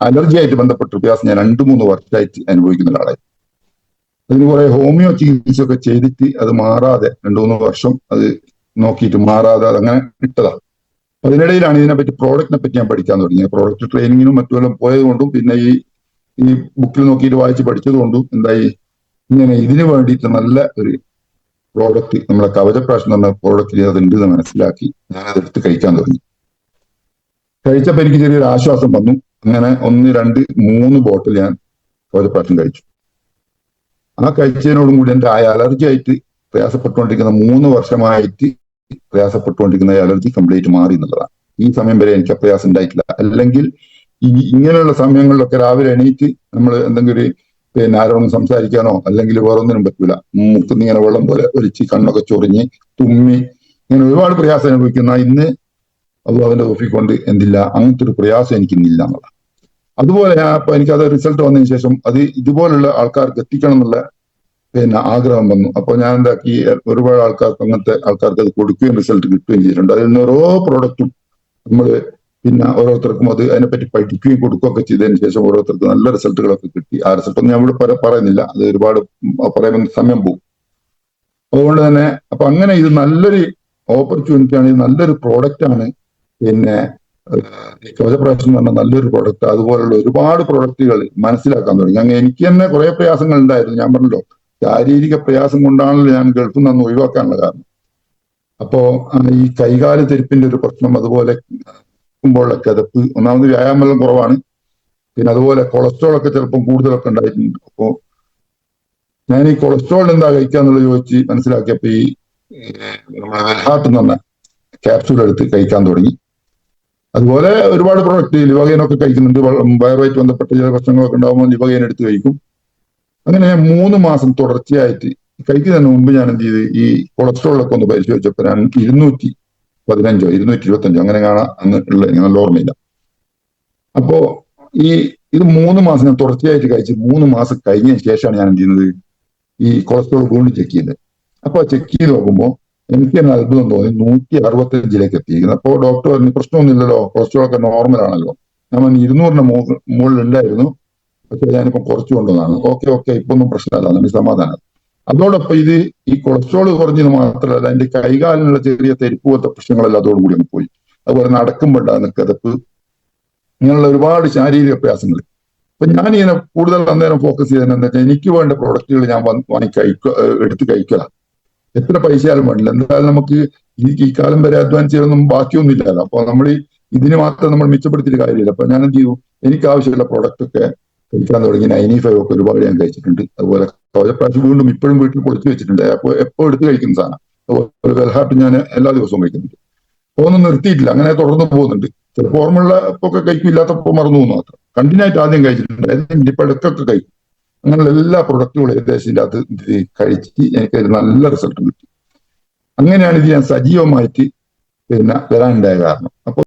അലർജിയായിട്ട് ബന്ധപ്പെട്ട പ്രയാസം ഞാൻ രണ്ടു മൂന്ന് വർഷമായിട്ട് അനുഭവിക്കുന്ന ഒരാളായി. അതിന് കുറെ ഹോമിയോ ചികിത്സയൊക്കെ ചെയ്തിട്ട് അത് മാറാതെ രണ്ടു മൂന്ന് വർഷം അത് നോക്കിയിട്ട് മാറാതെ അതങ്ങനെ ഇട്ടതാ അതിനിടയിലാണ് ഇതിനെപ്പറ്റി പ്രോഡക്റ്റിനെ പറ്റി ഞാൻ പഠിക്കാൻ തുടങ്ങിയത് പ്രോഡക്റ്റ് ട്രെയിനിങ്ങിനും മറ്റുമെല്ലാം പോയത് കൊണ്ടും പിന്നെ ഈ ഈ ബുക്കിൽ നോക്കിയിട്ട് വായിച്ച് പഠിച്ചത് കൊണ്ടും എന്തായി ഇങ്ങനെ ഇതിന് വേണ്ടിയിട്ട് നല്ല ഒരു പ്രോഡക്റ്റ് നമ്മുടെ കവചപ്രാശം എന്ന് പറഞ്ഞ പ്രോഡക്റ്റ് അതുണ്ട് എന്ന് മനസ്സിലാക്കി ഞാൻ അതെടുത്ത് കഴിക്കാൻ തുടങ്ങി. കഴിച്ചപ്പോൾ എനിക്ക് ചെറിയൊരു ആശ്വാസം വന്നു. അങ്ങനെ ഒന്ന് രണ്ട് മൂന്ന് ബോട്ടിൽ ഞാൻ ഒരു പ്രാവശ്യം കഴിച്ചു. ആ കഴിച്ചതിനോടും കൂടി എന്റെ ആ അലർജി ആയിട്ട് പ്രയാസപ്പെട്ടുകൊണ്ടിരിക്കുന്ന മൂന്ന് വർഷമായിട്ട് പ്രയാസപ്പെട്ടുകൊണ്ടിരിക്കുന്ന അലർജി കംപ്ലീറ്റ് മാറി എന്നുള്ളതാണ്. ഈ സമയം വരെ എനിക്ക് പ്രയാസം ഉണ്ടായിട്ടില്ല. അല്ലെങ്കിൽ ഇങ്ങനെയുള്ള സമയങ്ങളിലൊക്കെ രാവിലെ എണീറ്റ് നമ്മൾ എന്തെങ്കിലും പിന്നെ ആരോടും സംസാരിക്കാനോ അല്ലെങ്കിൽ വേറൊന്നിനും പറ്റൂല. മുക്കുന്ന ഇങ്ങനെ വെള്ളം പോലെ ഒലിച്ച് കണ്ണൊക്കെ ചൊറിഞ്ഞ് തുമ്മി ഇങ്ങനെ ഒരുപാട് പ്രയാസം അനുഭവിക്കുന്ന ഇന്ന് അള്ളാഹുവിന്റെ അതിന്റെ കൊണ്ട് എന്തില്ല. അങ്ങനത്തെ ഒരു പ്രയാസം എനിക്ക് ഇന്നില്ല എന്നുള്ള അതുപോലെ എനിക്കത് റിസൾട്ട് വന്നതിന് ശേഷം അത് ഇതുപോലുള്ള ആൾക്കാർക്ക് എത്തിക്കണം എന്നുള്ള പിന്നെ ആഗ്രഹം വന്നു. അപ്പൊ ഞാൻ എന്താക്കി ഒരുപാട് ആൾക്കാർക്ക് അങ്ങനത്തെ ആൾക്കാർക്ക് അത് കൊടുക്കുകയും റിസൾട്ട് കിട്ടുകയും ചെയ്തിട്ടുണ്ട്. അതിൽ നിന്ന് ഓരോ പ്രോഡക്റ്റും നമ്മൾ പിന്നെ ഓരോരുത്തർക്കും അത് അതിനെപ്പറ്റി പഠിക്കുകയും കൊടുക്കുകയൊക്കെ ചെയ്തതിന് ശേഷം ഓരോരുത്തർക്കും നല്ല റിസൾട്ടുകളൊക്കെ കിട്ടി. ആ റിസൾട്ട് ഒന്നും ഞാൻ ഇവിടെ പറ- പറയുന്നില്ല. അത് ഒരുപാട് പറയുമ്പോൾ സമയം പോകും. അതുകൊണ്ട് തന്നെ അപ്പൊ അങ്ങനെ ഇത് നല്ലൊരു ഓപ്പർച്യൂണിറ്റി ആണ്. ഇത് നല്ലൊരു പ്രോഡക്റ്റ് ആണ്. പിന്നെ കവചപ്രാശം എന്ന് പറഞ്ഞ നല്ലൊരു പ്രൊഡക്റ്റ് അതുപോലുള്ള ഒരുപാട് പ്രൊഡക്റ്റുകൾ മനസ്സിലാക്കാൻ തുടങ്ങി. അങ്ങനെ എനിക്ക് തന്നെ കുറെ പ്രയാസങ്ങൾ ഉണ്ടായിരുന്നു. ഞാൻ പറഞ്ഞല്ലോ ശാരീരിക പ്രയാസം കൊണ്ടാണല്ലോ ഞാൻ ഗൾഫിൽ നിന്ന് ഒഴിവാക്കാനുള്ള കാരണം. അപ്പോ ഈ കൈകാല തെരുപ്പിന്റെ ഒരു പ്രശ്നം അതുപോലെ ുമ്പോഴുള്ള കിതപ്പ് ഒന്നാമത് വ്യായാമം കുറവാണ്. പിന്നെ അതുപോലെ കൊളസ്ട്രോൾ ഒക്കെ ചിലപ്പം കൂടുതലൊക്കെ ഉണ്ടായിട്ടുണ്ട്. അപ്പോ ഞാൻ ഈ കൊളസ്ട്രോൾ എന്താ കഴിക്കാന്നുള്ളത് ചോദിച്ച് മനസ്സിലാക്കിയപ്പോ ഈ നമ്മളെ വെൽഹാട്ട് എന്ന് പറഞ്ഞ ക്യാപ്സൂൾ എടുത്ത് കഴിക്കാൻ തുടങ്ങി. അതുപോലെ ഒരുപാട് പ്രൊഡക്റ്റ് ലിവഗൈനൊക്കെ കഴിക്കുന്നുണ്ട്. വയറുമായിട്ട് ബന്ധപ്പെട്ട ചില പ്രശ്നങ്ങളൊക്കെ ഉണ്ടാകുമ്പോൾ ലിവഗൈൻ എടുത്ത് കഴിക്കും. അങ്ങനെ ഞാൻ മൂന്ന് മാസം തുടർച്ചയായിട്ട് കഴിക്കുന്നതിന് മുമ്പ് ഞാൻ എന്ത് ചെയ്ത് ഈ കൊളസ്ട്രോളൊക്കെ ഒന്ന് പരിശോധിച്ചപ്പോൾ ഞാൻ ഇരുന്നൂറ്റി പതിനഞ്ചോ ഇരുന്നൂറ്റി ഇരുപത്തഞ്ചോ അങ്ങനെ കാണാൻ അന്ന് ഉള്ള നല്ല ഓർമ്മയില്ല. അപ്പോ ഈ ഇത് മൂന്ന് മാസം ഞാൻ തുടർച്ചയായിട്ട് കഴിച്ച് മൂന്ന് മാസം കഴിഞ്ഞ ശേഷമാണ് ഞാൻ എന്ത് ചെയ്യുന്നത് ഈ കൊളസ്ട്രോൾ വീണ്ടും ചെക്ക് ചെയ്യുന്നത് അപ്പൊ ചെക്ക് ചെയ്ത് നോക്കുമ്പോൾ എനിക്ക് തന്നെ അത്ഭുതം തോന്നി. നൂറ്റി അറുപത്തഞ്ചിലേക്ക് എത്തിയിരിക്കുന്നത് അപ്പോൾ ഡോക്ടർ പറഞ്ഞു പ്രശ്നമൊന്നുമില്ലല്ലോ കൊളസ്ട്രോൾ ഒക്കെ നോർമൽ ആണല്ലോ. ഞാൻ ഇരുന്നൂറിന്റെ മുക- മുകളിൽ ഉണ്ടായിരുന്നു. പക്ഷെ ഞാനിപ്പോ കുറച്ചു കൊണ്ടുവന്നാണ് ഓക്കെ ഓക്കെ ഇപ്പൊ ഒന്നും പ്രശ്നമല്ല നമുക്ക് സമാധാനം. അതോടൊപ്പം ഇത് ഈ കൊളസ്ട്രോൾ കുറഞ്ഞത് മാത്രമല്ല എന്റെ കൈകാലിനുള്ള ചെറിയ തെരുപ്പ് പോലത്തെ പ്രശ്നങ്ങളെല്ലാം അതോടുകൂടി അങ്ങ് പോയി. അതുപോലെ നടക്കുമ്പോൾ ഉണ്ടാകുന്ന കിതപ്പ് ഇങ്ങനെയുള്ള ഒരുപാട് ശാരീരിക പ്രയാസങ്ങൾ അപ്പൊ ഞാൻ ഇങ്ങനെ കൂടുതൽ അന്നേരം ഫോക്കസ് ചെയ്തതെന്ന് വെച്ചാൽ എനിക്ക് വേണ്ട പ്രൊഡക്റ്റുകൾ ഞാൻ വാങ്ങി കഴിക്കുക എടുത്ത് കഴിക്കുക. എത്ര പൈസയാലും വേണ്ടില്ല എന്തായാലും നമുക്ക് ഈ ഈ കാലം വരെ അധ്വാനിച്ചതൊന്നും ചെയ്യാനൊന്നും ബാക്കിയൊന്നുമില്ലല്ലോ. അപ്പൊ നമ്മൾ ഇതിന് മാത്രം നമ്മൾ മിച്ചപ്പെടുത്തിയിട്ട് കാര്യമില്ല. അപ്പൊ ഞാൻ എന്ത് ചെയ്യും എനിക്ക് ആവശ്യമുള്ള പ്രൊഡക്റ്റ് ഒക്കെ കഴിക്കാൻ തുടങ്ങി. നയന്റി ഫൈവ് ഒക്കെ ഒരുപാട് ഞാൻ കഴിച്ചിട്ടുണ്ട്. അതുപോലെ കവചപ്രാശം വീണ്ടും ഇപ്പോഴും വീട്ടിൽ പൊളിച്ചു വെച്ചിട്ടുണ്ട്. അപ്പോൾ എപ്പോ എടുത്ത് കഴിക്കുന്ന സാധനം. അതുപോലെ വെൽഹാർട്ട് ഞാൻ എല്ലാ ദിവസവും കഴിക്കുന്നുണ്ട്. ഒന്നും നിർത്തിയിട്ടില്ല. അങ്ങനെ തുടർന്ന് പോകുന്നുണ്ട്. ചിലപ്പോൾ ഓർമ്മയുള്ള ഒക്കെ കഴിക്കും ഇല്ലാത്തപ്പോൾ മറന്നു പോകുന്നു മാത്രം. കണ്ടിന്യൂ ആയിട്ട് ആദ്യം കഴിച്ചിട്ടുണ്ട്. ഇപ്പൊ എടുക്കൊക്കെ കഴിക്കും. അങ്ങനെയുള്ള എല്ലാ പ്രൊഡക്റ്റുകളും ഏകദേശം ഇതിന്റെ അത് കഴിച്ച് എനിക്ക് നല്ല റിസൾട്ട് കിട്ടി. അങ്ങനെയാണ് ഇത് ഞാൻ സജീവമായിട്ട് പിന്നെ വരാനുണ്ടായ കാരണം. അപ്പൊ